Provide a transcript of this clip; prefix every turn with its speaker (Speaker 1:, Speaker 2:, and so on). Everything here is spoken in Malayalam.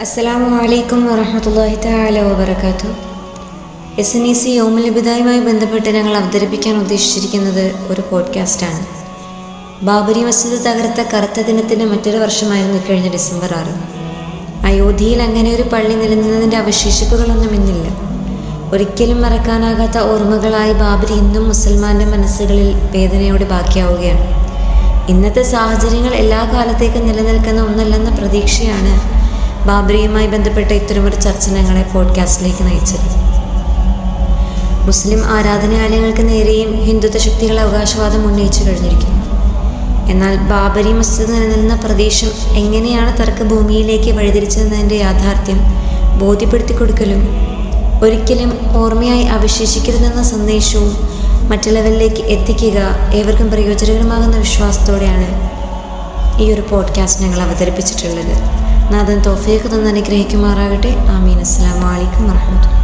Speaker 1: അസ്സലാമു അലൈക്കും വറഹമത്തല്ലാഹി തആല വബറകാത്തു എസ് എൻ ഇ സി യോമുലബിദായുമായി ബന്ധപ്പെട്ട് ഞങ്ങൾ അവതരിപ്പിക്കാൻ ഉദ്ദേശിച്ചിരിക്കുന്നത് ഒരു പോഡ്കാസ്റ്റാണ്. ബാബരി മസ്ജിദ് തകർത്ത കറുത്ത ദിനത്തിന്റെ മറ്റൊരു വർഷമായിരുന്നു കഴിഞ്ഞ ഡിസംബർ ആറ്. അയോധ്യയിൽ അങ്ങനെ ഒരു പള്ളി നിലനിന്നതിന്റെ അവശേഷിപ്പുകളൊന്നും ഇന്നില്ല. ഒരിക്കലും മറക്കാനാകാത്ത ഓർമ്മകളായി ബാബരി ഇന്നും മുസൽമാന്റെ മനസ്സുകളിൽ വേദനയോടെ ബാക്കിയാവുകയാണ്. ഇന്നത്തെ സാഹചര്യങ്ങൾ എല്ലാ കാലത്തേക്കും നിലനിൽക്കുന്ന ഒന്നല്ലെന്ന പ്രതീക്ഷയാണ് ബാബരിയുമായി ബന്ധപ്പെട്ട ഇത്തരമൊരു ചർച്ച ഞങ്ങളെ പോഡ്കാസ്റ്റിലേക്ക് നയിച്ചത്. മുസ്ലിം ആരാധനാലയങ്ങൾക്ക് നേരെയും ഹിന്ദുത്വ ശക്തികൾ അവകാശവാദം ഉന്നയിച്ചു കഴിഞ്ഞിരിക്കുന്നു. എന്നാൽ ബാബരി മസ്ജിദ് നിലനിന്ന പ്രദേശം എങ്ങനെയാണ് തർക്കഭൂമിയിലേക്ക് വഴിതിരിച്ചതെന്നതിന്റെ യാഥാർത്ഥ്യം ബോധ്യപ്പെടുത്തി കൊടുക്കലും ഒരിക്കലും ഓർമ്മയായി അവശേഷിക്കരുതെന്ന സന്ദേശവും മറ്റുള്ളവരിലേക്ക് എത്തിക്കുക ഏവർക്കും പ്രയോജനകരമാകുന്ന വിശ്വാസത്തോടെയാണ് ഈ ഒരു പോഡ്കാസ്റ്റ് ഞങ്ങൾ അവതരിപ്പിച്ചിട്ടുള്ളത്. നാഥൻ തോഫീഖ് തന്ന് അനുഗ്രഹിക്കുമാറാകട്ടെ ആമീൻ അസ്സാം വലൈക്കും വർഹമത്തുള്ള